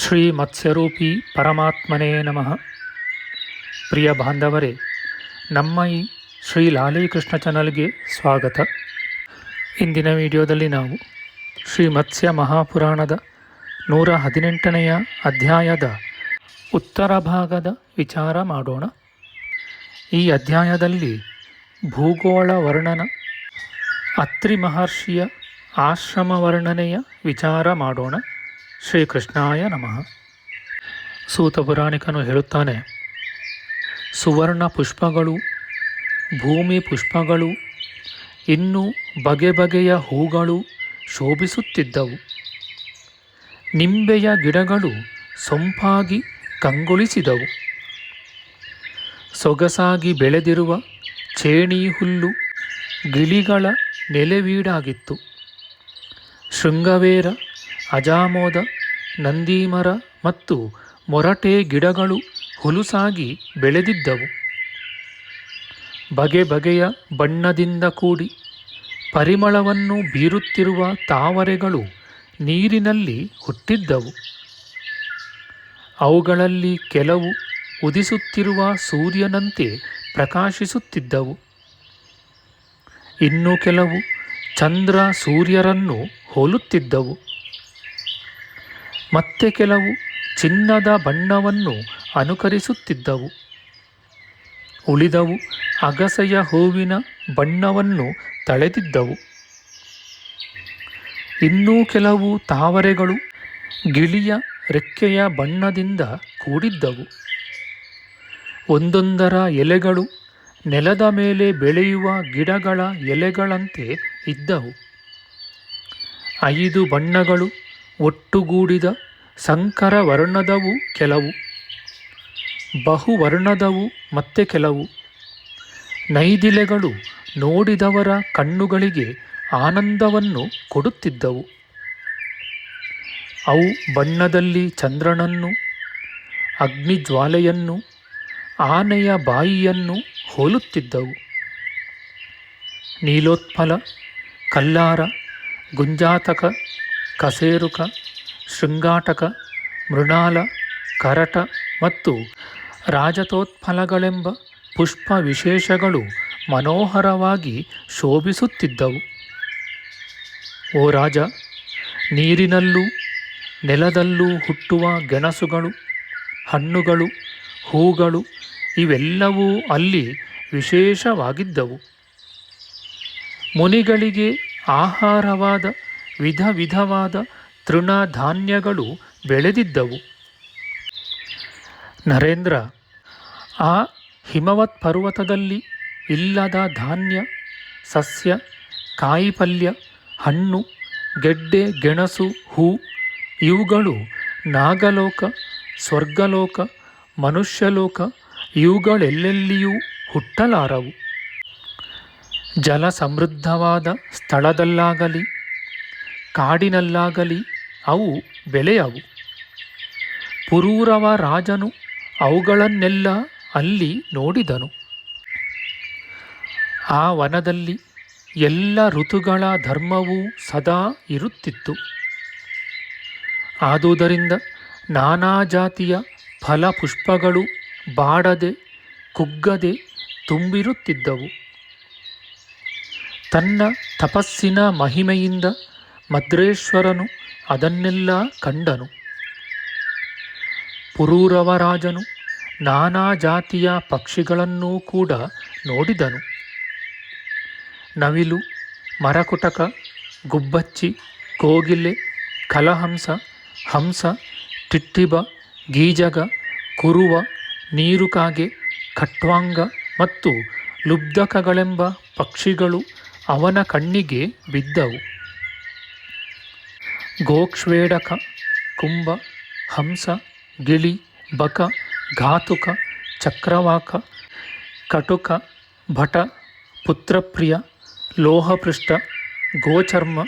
ಶ್ರೀ ಮತ್ಸ್ಯರೂಪಿ ಪರಮಾತ್ಮನೇ ನಮಃ. ಪ್ರಿಯ ಬಾಂಧವರೇ, ನಮ್ಮ ಈ ಶ್ರೀ ಲಾಲೀಕೃಷ್ಣ ಚಾನಲ್ಗೆ ಸ್ವಾಗತ. ಇಂದಿನ ವಿಡಿಯೋದಲ್ಲಿ ನಾವು ಶ್ರೀ ಮತ್ಸ್ಯ ಮಹಾಪುರಾಣದ ನೂರ ಹದಿನೆಂಟನೆಯ ಅಧ್ಯಾಯದ ಉತ್ತರ ಭಾಗದ ವಿಚಾರ ಮಾಡೋಣ. ಈ ಅಧ್ಯಾಯದಲ್ಲಿ ಭೂಗೋಳ ವರ್ಣನ ಅತ್ರಿ ಮಹರ್ಷಿಯ ಆಶ್ರಮ ವರ್ಣನೆಯ ವಿಚಾರ ಮಾಡೋಣ. ಶ್ರೀಕೃಷ್ಣಾಯ ನಮಃ. ಸೂತ ಪುರಾಣಿಕನು ಹೇಳುತ್ತಾನೆ, ಸುವರ್ಣ ಪುಷ್ಪಗಳು, ಭೂಮಿ ಪುಷ್ಪಗಳು, ಇನ್ನು ಬಗೆ ಬಗೆಯ ಹೂಗಳು ಶೋಭಿಸುತ್ತಿದ್ದವು. ನಿಂಬೆಯ ಗಿಡಗಳು ಸೊಂಪಾಗಿ ಕಂಗೊಳಿಸಿದವು. ಸೊಗಸಾಗಿ ಬೆಳೆದಿರುವ ಚೇಣಿ ಹುಲ್ಲು ಗಿಳಿಗಳ ನೆಲೆವೀಡಾಗಿತ್ತು. ಶೃಂಗವೇರ, ಅಜಾಮೋದ ನಂದೀಮರ ಮತ್ತು ಮೊರಟೆ ಗಿಡಗಳು ಹುಲುಸಾಗಿ ಬೆಳೆದಿದ್ದವು. ಬಗೆ ಬಗೆಯ ಬಣ್ಣದಿಂದ ಕೂಡಿ ಪರಿಮಳವನ್ನು ಬೀರುತ್ತಿರುವ ತಾವರೆಗಳು ನೀರಿನಲ್ಲಿ ಹುಟ್ಟಿದ್ದವು. ಅವುಗಳಲ್ಲಿ ಕೆಲವು ಉದಿಸುತ್ತಿರುವ ಸೂರ್ಯನಂತೆ ಪ್ರಕಾಶಿಸುತ್ತಿದ್ದವು. ಇನ್ನು ಕೆಲವು ಚಂದ್ರ ಸೂರ್ಯರನ್ನು ಹೋಲುತ್ತಿದ್ದವು. ಮತ್ತೆ ಕೆಲವು ಚಿನ್ನದ ಬಣ್ಣವನ್ನು ಅನುಕರಿಸುತ್ತಿದ್ದವು. ಉಳಿದವು ಅಗಸೆಯ ಹೂವಿನ ಬಣ್ಣವನ್ನು ತಳೆದಿದ್ದವು. ಇನ್ನೂ ಕೆಲವು ತಾವರೆಗಳು ಗಿಳಿಯ ರೆಕ್ಕೆಯ ಬಣ್ಣದಿಂದ ಕೂಡಿದ್ದವು. ಒಂದೊಂದರ ಎಲೆಗಳು ನೆಲದ ಮೇಲೆ ಬೆಳೆಯುವ ಗಿಡಗಳ ಎಲೆಗಳಂತೆ ಇದ್ದವು. ಐದು ಬಣ್ಣಗಳು ಒಟ್ಟುಗೂಡಿದ ಸಂಕರ ವರ್ಣದವು ಕೆಲವು, ಬಹುವರ್ಣದವು ಮತ್ತೆ ಕೆಲವು. ನೈದಿಲೆಗಳು ನೋಡಿದವರ ಕಣ್ಣುಗಳಿಗೆ ಆನಂದವನ್ನು ಕೊಡುತ್ತಿದ್ದವು. ಅವು ಬಣ್ಣದಲ್ಲಿ ಚಂದ್ರನನ್ನು, ಅಗ್ನಿಜ್ವಾಲೆಯನ್ನು, ಆನೆಯ ಬಾಯಿಯನ್ನು ಹೋಲುತ್ತಿದ್ದವು. ನೀಲೋತ್ಪಲ, ಕಲ್ಲಾರ, ಗುಂಜಾತಕ ಕಸೇರುಕ, ಶೃಂಗಾಟಕ, ಮೃಣಾಲ, ಕರಟ ಮತ್ತು ರಾಜತೋತ್ಫಲಗಳೆಂಬ ಪುಷ್ಪ ವಿಶೇಷಗಳು ಮನೋಹರವಾಗಿ ಶೋಭಿಸುತ್ತಿದ್ದವು. ಓ ರಾಜ, ನೀರಿನಲ್ಲೂ ನೆಲದಲ್ಲೂ ಹುಟ್ಟುವ ಗೆಣಸುಗಳು, ಹಣ್ಣುಗಳು, ಹೂಗಳು ಇವೆಲ್ಲವೂ ಅಲ್ಲಿ ವಿಶೇಷವಾಗಿದ್ದವು. ಮುನಿಗಳಿಗೆ ಆಹಾರವಾದ ವಿಧ ವಿಧವಾದ ತೃಣಧಾನ್ಯಗಳು ಬೆಳೆದಿದ್ದವು. ನರೇಂದ್ರ, ಆ ಹಿಮವತ್ ಪರ್ವತದಲ್ಲಿ ಇಲ್ಲದ ಧಾನ್ಯ, ಸಸ್ಯ, ಕಾಯಿಪಲ್ಯ, ಹಣ್ಣು, ಗೆಡ್ಡೆ, ಗೆಣಸು, ಹೂ, ಇವುಗಳು ನಾಗಲೋಕ, ಸ್ವರ್ಗಲೋಕ, ಮನುಷ್ಯಲೋಕ ಇವುಗಳೆಲ್ಲೆಲ್ಲಿಯೂ ಹುಟ್ಟಲಾರವು. ಜಲ ಸಮೃದ್ಧವಾದ ಸ್ಥಳದಲ್ಲಾಗಲಿ ಕಾಡಿನಲ್ಲಾಗಲಿ ಅವು ಬೆಳೆಯವು. ಪುರೂರವ ರಾಜನು ಅವುಗಳನ್ನೆಲ್ಲ ಅಲ್ಲಿ ನೋಡಿದನು. ಆ ವನದಲ್ಲಿ ಎಲ್ಲ ಋತುಗಳ ಧರ್ಮವೂ ಸದಾ ಇರುತ್ತಿತ್ತು. ಆದುದರಿಂದ ನಾನಾ ಜಾತಿಯ ಫಲಪುಷ್ಪಗಳು ಬಾಡದೆ ಕುಗ್ಗದೆ ತುಂಬಿರುತ್ತಿದ್ದವು. ತನ್ನ ತಪಸ್ಸಿನ ಮಹಿಮೆಯಿಂದ ಮದ್ರೇಶ್ವರನು ಅದನ್ನೆಲ್ಲ ಕಂಡನು. ಪುರೂರವರಾಜನು ನಾನಾ ಜಾತಿಯ ಪಕ್ಷಿಗಳನ್ನೂ ಕೂಡ ನೋಡಿದನು. ನವಿಲು, ಮರಕುಟಕ, ಗುಬ್ಬಚ್ಚಿ, ಕೋಗಿಲೆ, ಕಲಹಂಸ, ಹಂಸ ಟಿಟ್ಟಿಬ ಗೀಜಗ, ಕುರುವ, ನೀರುಕಾಗೆ, ಕಟ್ವಾಂಗ ಮತ್ತು ಲುಬ್ಧಕಗಳೆಂಬ ಪಕ್ಷಿಗಳು ಅವನ ಕಣ್ಣಿಗೆ ಬಿದ್ದವು. ಗೋಕ್ಷ್ವೇಡಕ ಕುಂಭ ಹಂಸ ಗಿಳಿ ಬಕ ಘಾತುಕ ಚಕ್ರವಾಕ ಕಟುಕ ಭಟ ಪುತ್ರಪ್ರಿಯ ಲೋಹಪೃಷ್ಠ ಗೋಚರ್ಮ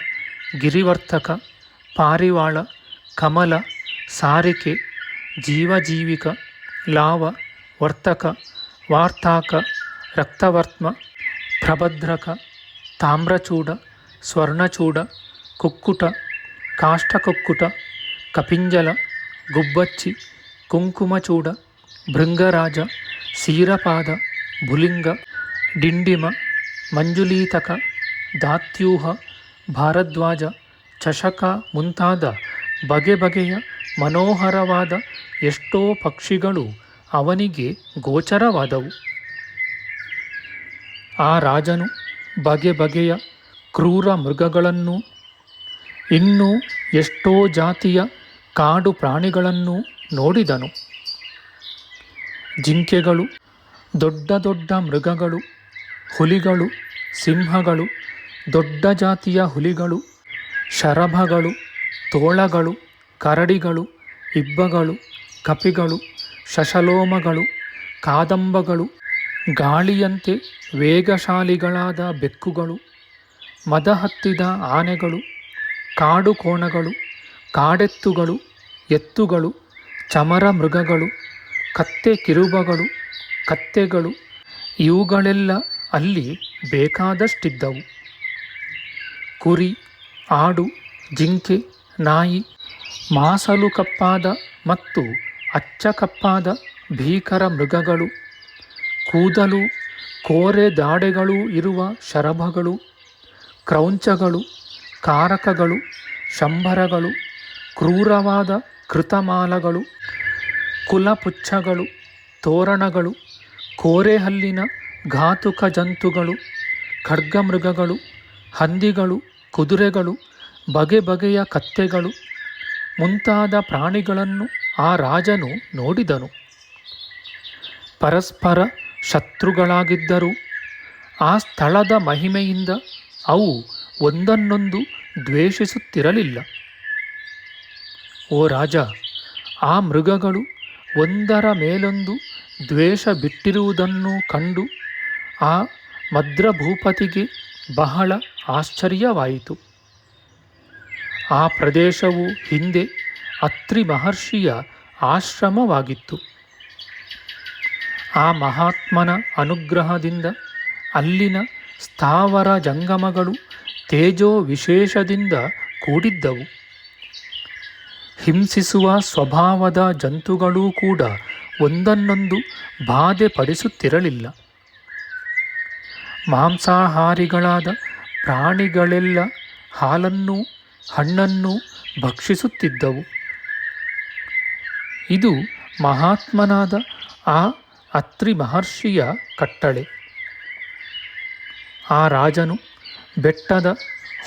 ಗಿರಿವರ್ತಕ ಪಾರಿವಾಳ ಕಮಲ ಸಾರಿಕೆ ಜೀವಜೀವಿಕ ಲಾವ ವರ್ತಕ ವಾರ್ತಾಕ ರಕ್ತವರ್ತ್ಮ ಪ್ರಭದ್ರಕ ತಾಮ್ರಚೂಡ ಸ್ವರ್ಣಚೂಡ ಕುಕ್ಕುಟ ಕಾಷ್ಟಕುಕ್ಕುಟ, ಕಪಿಂಜಲ, ಗುಬ್ಬಚ್ಚಿ, ಕುಂಕುಮಚೂಡ, ಭೃಂಗರಾಜ, ಸೀರಪಾದ, ಭುಲಿಂಗ, ಡಿಂಡಿಮ, ಮಂಜುಲೀತಕ, ದಾತ್ಯೂಹ, ಭಾರದ್ವಾಜ ಚಷಕ ಮುಂತಾದ ಬಗೆ ಬಗೆಯ ಮನೋಹರವಾದ ಎಷ್ಟೋ ಪಕ್ಷಿಗಳು ಅವನಿಗೆ ಗೋಚರವಾದವು. ಆ ರಾಜನು ಬಗೆ ಬಗೆಯ ಕ್ರೂರ ಮೃಗಗಳನ್ನು ಇನ್ನೂ ಎಷ್ಟೋ ಜಾತಿಯ ಕಾಡು ಪ್ರಾಣಿಗಳನ್ನು ನೋಡಿದನು. ಜಿಂಕೆಗಳು, ದೊಡ್ಡ ದೊಡ್ಡ ಮೃಗಗಳು, ಹುಲಿಗಳು, ಸಿಂಹಗಳು, ದೊಡ್ಡ ಜಾತಿಯ ಹುಲಿಗಳು, ಶರಭಗಳು, ತೋಳಗಳು, ಕರಡಿಗಳು, ಇಬ್ಬಗಳು, ಕಪಿಗಳು, ಶಶಲೋಮಗಳು, ಕಾದಂಬಗಳು, ಗಾಳಿಯಂತೆ ವೇಗಶಾಲಿಗಳಾದ ಬೆಕ್ಕುಗಳು, ಮದಹತ್ತಿದ ಆನೆಗಳು ಕಾಡು ಕೋಣಗಳು ಕಾಡೆತ್ತುಗಳು, ಎತ್ತುಗಳು, ಚಮರ ಮೃಗಗಳು, ಕತ್ತೆ ಕಿರುಬಗಳು, ಕತ್ತೆಗಳು, ಇವುಗಳೆಲ್ಲ ಅಲ್ಲಿ ಬೇಕಾದಷ್ಟಿದ್ದವು. ಕುರಿ, ಆಡು, ಜಿಂಕೆ, ನಾಯಿ, ಮಾಸಲು ಕಪ್ಪಾದ ಮತ್ತು ಅಚ್ಚ ಕಪ್ಪಾದ ಭೀಕರ ಮೃಗಗಳು, ಕೂದಲು, ಕೋರೆ ದಾಡೆಗಳು ಇರುವ ಶರಭಗಳು, ಕ್ರೌಂಚಗಳು ಕಾರಕಗಳು, ಶಂಭರಗಳು, ಕ್ರೂರವಾದ ಕೃತಮಾಲಗಳು, ಕುಲಪುಚ್ಛಗಳು, ತೋರಣಗಳು, ಕೋರೆಹಲ್ಲಿನ ಘಾತುಕ ಜಂತುಗಳು, ಖಡ್ಗಮೃಗಗಳು, ಹಂದಿಗಳು, ಕುದುರೆಗಳು, ಬಗೆ ಬಗೆಯ ಕತ್ತೆಗಳು, ಮುಂತಾದ ಪ್ರಾಣಿಗಳನ್ನು ಆ ರಾಜನು ನೋಡಿದನು. ಪರಸ್ಪರ ಶತ್ರುಗಳಾಗಿದ್ದರು. ಆ ಸ್ಥಳದ ಮಹಿಮೆಯಿಂದ ಅವು ಒಂದನ್ನೊಂದು ದ್ವೇಷಿಸುತ್ತಿರಲಿಲ್ಲ. ಓ ರಾಜ, ಆ ಮೃಗಗಳು ಒಂದರ ಮೇಲೊಂದು ದ್ವೇಷ ಬಿಟ್ಟಿರುವುದನ್ನು ಕಂಡು ಆ ಮದ್ರಭೂಪತಿಗೆ ಬಹಳ ಆಶ್ಚರ್ಯವಾಯಿತು. ಆ ಪ್ರದೇಶವು ಹಿಂದೆ ಅತ್ರಿ ಮಹರ್ಷಿಯ ಆಶ್ರಮವಾಗಿತ್ತು. ಆ ಮಹಾತ್ಮನ ಅನುಗ್ರಹದಿಂದ ಅಲ್ಲಿನ ಸ್ಥಾವರ ಜಂಗಮಗಳು ತೇಜೋ ವಿಶೇಷದಿಂದ ಕೂಡಿದ್ದವು. ಹಿಂಸಿಸುವ ಸ್ವಭಾವದ ಜಂತುಗಳೂ ಕೂಡ ಒಂದನ್ನೊಂದು ಬಾಧೆ ಪಡಿಸುತ್ತಿರಲಿಲ್ಲ. ಮಾಂಸಾಹಾರಿಗಳಾದ ಪ್ರಾಣಿಗಳೆಲ್ಲ ಹಾಲನ್ನು ಹಣ್ಣನ್ನು ಭಕ್ಷಿಸುತ್ತಿದ್ದವು. ಇದು ಮಹಾತ್ಮನಾದ ಆ ಅತ್ರಿ ಮಹರ್ಷಿಯ ಕಟ್ಟಳೆ. ಆ ರಾಜನು ಬೆಟ್ಟದ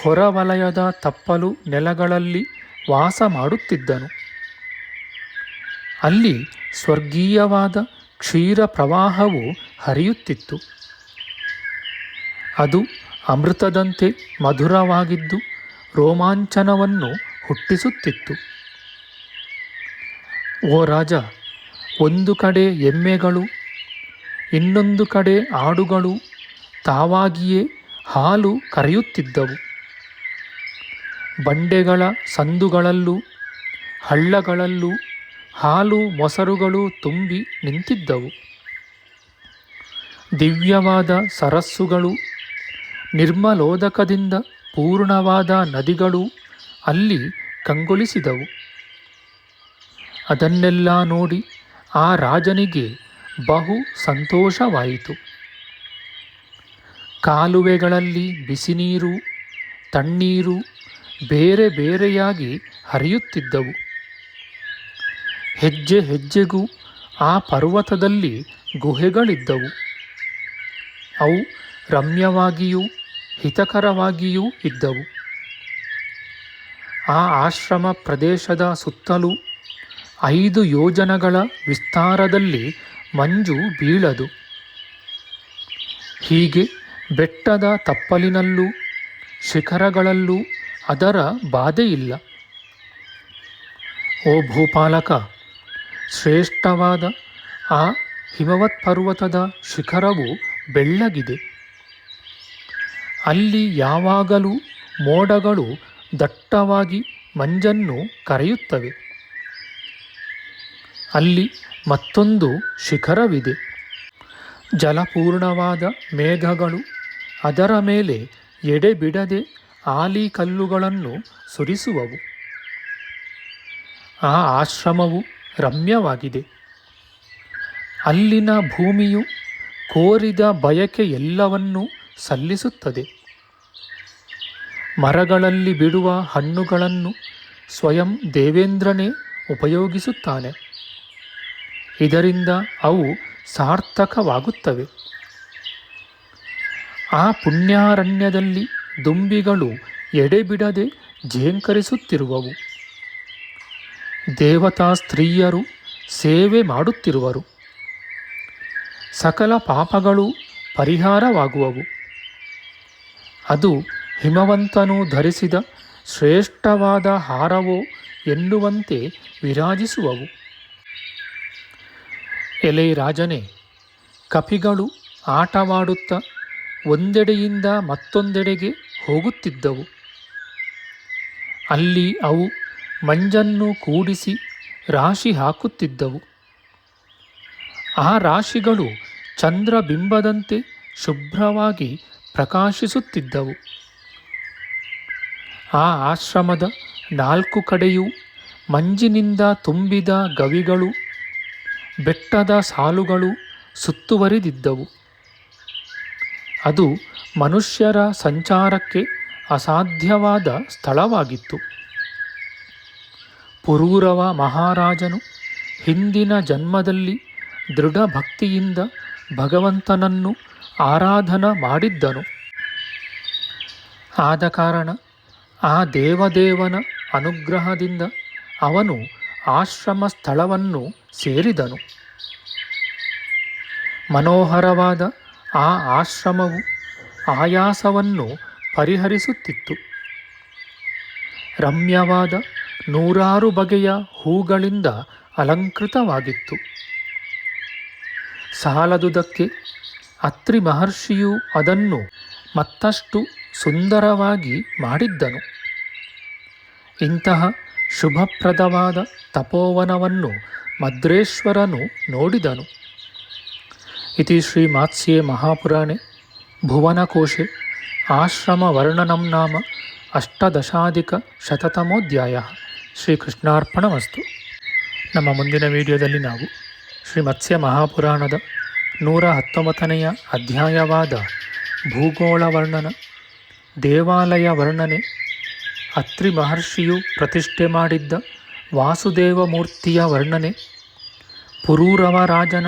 ಹೊರವಲಯದ ತಪ್ಪಲು ನೆಲಗಳಲ್ಲಿ ವಾಸ ಮಾಡುತ್ತಿದ್ದನು. ಅಲ್ಲಿ ಸ್ವರ್ಗೀಯವಾದ ಕ್ಷೀರ ಪ್ರವಾಹವು ಹರಿಯುತ್ತಿತ್ತು. ಅದು ಅಮೃತದಂತೆ ಮಧುರವಾಗಿದ್ದು ರೋಮಾಂಚನವನ್ನು ಹುಟ್ಟಿಸುತ್ತಿತ್ತು. ಓ ರಾಜ, ಒಂದು ಕಡೆ ಎಮ್ಮೆಗಳು, ಇನ್ನೊಂದು ಕಡೆ ಆಡುಗಳು ತಾವಾಗಿಯೇ ಹಾಲು ಕರೆಯುತ್ತಿದ್ದವು. ಬಂಡೆಗಳ ಸಂದುಗಳಲ್ಲೂ, ಹಳ್ಳಗಳಲ್ಲೂ ಹಾಲು ಮೊಸರುಗಳು ತುಂಬಿ ನಿಂತಿದ್ದವು. ದಿವ್ಯವಾದ ಸರಸ್ಸುಗಳು, ನಿರ್ಮಲೋದಕದಿಂದ ಪೂರ್ಣವಾದ ನದಿಗಳು ಅಲ್ಲಿ ಕಂಗೊಳಿಸಿದವು. ಅದನ್ನೆಲ್ಲ ನೋಡಿ ಆ ರಾಜನಿಗೆ ಬಹು ಸಂತೋಷವಾಯಿತು. ಕಾಲುವೆಗಳಲ್ಲಿ ಬಿಸಿನೀರು, ತಣ್ಣೀರು ಬೇರೆ ಬೇರೆಯಾಗಿ ಹರಿಯುತ್ತಿದ್ದವು. ಹೆಜ್ಜೆ ಹೆಜ್ಜೆಗೂ ಆ ಪರ್ವತದಲ್ಲಿ ಗುಹೆಗಳಿದ್ದವು. ಅವು ರಮ್ಯವಾಗಿಯೂ ಹಿತಕರವಾಗಿಯೂ ಇದ್ದವು. ಆ ಆಶ್ರಮ ಪ್ರದೇಶದ ಸುತ್ತಲೂ ಐದು ಯೋಜನಗಳ ವಿಸ್ತಾರದಲ್ಲಿ ಮಂಜು ಬೀಳದು. ಹೀಗೆ ಬೆಟ್ಟದ ತಪ್ಪಲಿನಲ್ಲೂ ಶಿಖರಗಳಲ್ಲೂ ಅದರ ಬಾಧೆಯಿಲ್ಲ. ಓ ಭೂಪಾಲಕ, ಶ್ರೇಷ್ಠವಾದ ಆ ಹಿಮವತ್ ಪರ್ವತದ ಶಿಖರವು ಬೆಳ್ಳಗಿದೆ. ಅಲ್ಲಿ ಯಾವಾಗಲೂ ಮೋಡಗಳು ದಟ್ಟವಾಗಿ ಮಂಜನ್ನು ಕರೆಯುತ್ತವೆ. ಅಲ್ಲಿ ಮತ್ತೊಂದು ಶಿಖರವಿದೆ. ಜಲಪೂರ್ಣವಾದ ಮೇಘಗಳು ಅದರ ಮೇಲೆ ಎಡೆಬಿಡದೆ ಆಲಿಕಲ್ಲುಗಳನ್ನು ಸುರಿಸುವವು. ಆ ಆಶ್ರಮವು ರಮ್ಯವಾಗಿದೆ. ಅಲ್ಲಿನ ಭೂಮಿಯು ಕೋರಿದ ಬಯಕೆ ಎಲ್ಲವನ್ನೂ ಸಲ್ಲಿಸುತ್ತದೆ. ಮರಗಳಲ್ಲಿ ಬಿಡುವ ಹಣ್ಣುಗಳನ್ನು ಸ್ವಯಂ ದೇವೇಂದ್ರನೇ ಉಪಯೋಗಿಸುತ್ತಾನೆ. ಇದರಿಂದ ಅವು ಸಾರ್ಥಕವಾಗುತ್ತವೆ. ಆ ಪುಣ್ಯಾರಣ್ಯದಲ್ಲಿ ದುಂಬಿಗಳು ಎಡೆಬಿಡದೆ ಝೇಂಕರಿಸುತ್ತಿರುವವು ದೇವತಾ ಸ್ತ್ರೀಯರು ಸೇವೆ ಮಾಡುತ್ತಿರುವರು. ಸಕಲ ಪಾಪಗಳು ಪರಿಹಾರವಾಗುವವು. ಅದು ಹಿಮವಂತನು ಧರಿಸಿದ ಶ್ರೇಷ್ಠವಾದ ಹಾರವೋ ಎನ್ನುವಂತೆ ವಿರಾಜಿಸುವವು. ಎಲೆ ರಾಜನೇ, ಕಪಿಗಳು ಆಟವಾಡುತ್ತಾ ಒಂದೆಡೆಯಿಂದ ಮತ್ತೊಂದೆಡೆಗೆ ಹೋಗುತ್ತಿದ್ದವು. ಅಲ್ಲಿ ಅವು ಮಂಜನ್ನು ಕೂಡಿಸಿ ರಾಶಿ ಹಾಕುತ್ತಿದ್ದವು. ಆ ರಾಶಿಗಳು ಚಂದ್ರಬಿಂಬದಂತೆ ಶುಭ್ರವಾಗಿ ಪ್ರಕಾಶಿಸುತ್ತಿದ್ದವು. ಆ ಆಶ್ರಮದ ನಾಲ್ಕು ಕಡೆಯೂ ಮಂಜಿನಿಂದ ತುಂಬಿದ ಗವಿಗಳು, ಬೆಟ್ಟದ ಸಾಲುಗಳು ಸುತ್ತುವರಿದಿದ್ದವು. ಅದು ಮನುಷ್ಯರ ಸಂಚಾರಕ್ಕೆ ಅಸಾಧ್ಯವಾದ ಸ್ಥಳವಾಗಿತ್ತು. ಪುರೂರವ ಮಹಾರಾಜನು ಹಿಂದಿನ ಜನ್ಮದಲ್ಲಿ ದೃಢ ಭಕ್ತಿಯಿಂದ ಭಗವಂತನನ್ನು ಆರಾಧನ ಮಾಡಿದ್ದನು. ಆದ ಕಾರಣ ಆ ದೇವದೇವನ ಅನುಗ್ರಹದಿಂದ ಅವನು ಆಶ್ರಮ ಸ್ಥಳವನ್ನು ಸೇರಿದನು. ಮನೋಹರವಾದ ಆ ಆಶ್ರಮವು ಆಯಾಸವನ್ನು ಪರಿಹರಿಸುತ್ತಿತ್ತು. ರಮ್ಯವಾದ ನೂರಾರು ಬಗೆಯ ಹೂಗಳಿಂದ ಅಲಂಕೃತವಾಗಿತ್ತು. ಸಾಲದುದಕ್ಕೆ ಅತ್ರಿ ಮಹರ್ಷಿಯು ಅದನ್ನು ಮತ್ತಷ್ಟು ಸುಂದರವಾಗಿ ಮಾಡಿದ್ದನು. ಇಂತಹ ಶುಭಪ್ರದವಾದ ತಪೋವನವನ್ನು ಮದ್ರೇಶ್ವರನು ನೋಡಿದನು. ಇತಿ ಶ್ರೀ ಮಾತ್ಸ್ಯೆ ಮಹಾಪುರಾಣೆ ಭುವನಕೋಶೆ ಆಶ್ರಮವರ್ಣನಂ ನಾಮ ಅಷ್ಟದಶಾಧಿಕ ಶತತಮೋಧ್ಯಾಯ ಶ್ರೀಕೃಷ್ಣಾರ್ಪಣಮಸ್ತು ನಮ್ಮ ಮುಂದಿನ ವಿಡಿಯೋದಲ್ಲಿ ನಾವು ಶ್ರೀ ಮತ್ಸ್ಯ ಮಹಾಪುರಾಣದ ನೂರ ಹತ್ತೊಂಬತ್ತನೆಯ ಅಧ್ಯಾಯವಾದ ಭೂಗೋಳ ವರ್ಣನ ದೇವಾಲಯ ವರ್ಣನೆ ಅತ್ರಿ ಮಹರ್ಷಿಯು ಪ್ರತಿಷ್ಠೆ ಮಾಡಿದ್ದ ವಾಸುದೇವ ಮೂರ್ತಿಯ ವರ್ಣನೆ ಪುರೂರವ ರಾಜನ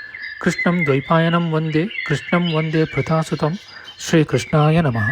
ಕೃಷ್ಣಂ ದ್ವೈಪಾಯನಂ ವಂದೇ ಕೃಷ್ಣಂ ವಂದೇ ಪೃಥಾಸುತಂ ಶ್ರೀಕೃಷ್ಣಾಯ ನಮಃ